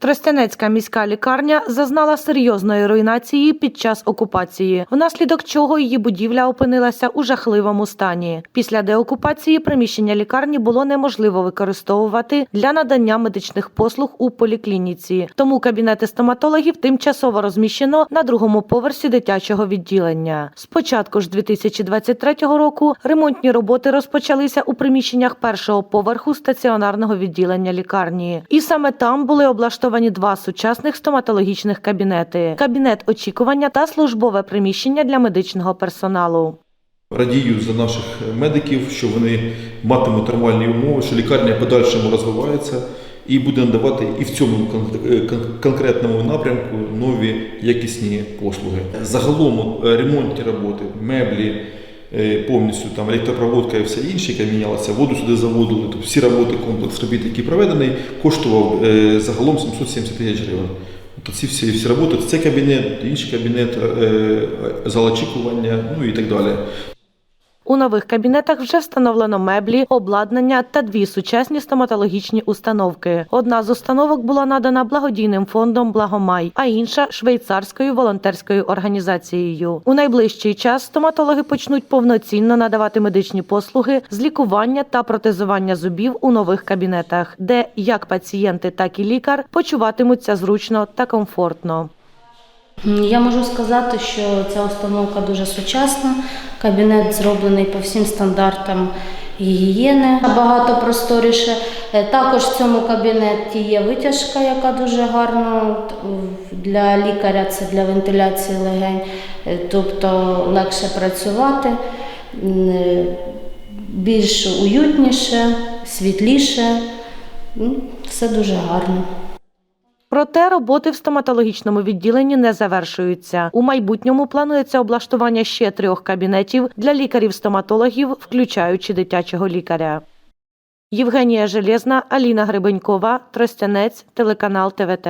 Тростянецька міська лікарня зазнала серйозної руйнації під час окупації, внаслідок чого її будівля опинилася у жахливому стані. Після деокупації приміщення лікарні було неможливо використовувати для надання медичних послуг у поліклініці. Тому кабінети стоматологів тимчасово розміщено на другому поверсі дитячого відділення. Спочатку ж 2023 року ремонтні роботи розпочалися у приміщеннях першого поверху стаціонарного відділення лікарні, і саме там були облаштовані два сучасних стоматологічних кабінети: кабінет очікування та службове приміщення для медичного персоналу. Радію за наших медиків, що вони матимуть нормальні умови, що лікарня подальшому розвивається і буде надавати і в цьому е, конкретному напрямку нові якісні послуги. Загалом е, ремонтні роботи, меблі, повністю там електропроводка і все інше, яке мінялося, воду сюди заводили. Тобто всі роботи, комплекс робіт, який проведений, коштував е, загалом 770 тисяч гривень. Тобто ці всі, всі роботи, це кабінет, інший кабінет, е, зал очікування, ну і так далі. У нових кабінетах вже встановлено меблі, обладнання та дві сучасні стоматологічні установки. Одна з установок була надана благодійним фондом Благомай, а інша швейцарською волонтерською організацією. У найближчий час стоматологи почнуть повноцінно надавати медичні послуги з лікування та протезування зубів у нових кабінетах, де як пацієнти, так і лікар почуватимуться зручно та комфортно. Я можу сказати, що ця установка дуже сучасна. Кабінет зроблений по всім стандартам гігієни набагато просторіше. Е, Також в цьому кабінеті є витяжка, яка дуже гарна для лікаря, це для вентиляції легень, Е, тобто легше працювати, е, більш уютніше, світліше. Все дуже гарно. Проте роботи в стоматологічному відділенні не завершуються. У майбутньому планується облаштування ще трьох кабінетів для лікарів-стоматологів, включаючи дитячого лікаря. Євгенія Железна, Аліна Гребенькова, Тростянець, телеканал ТВТ.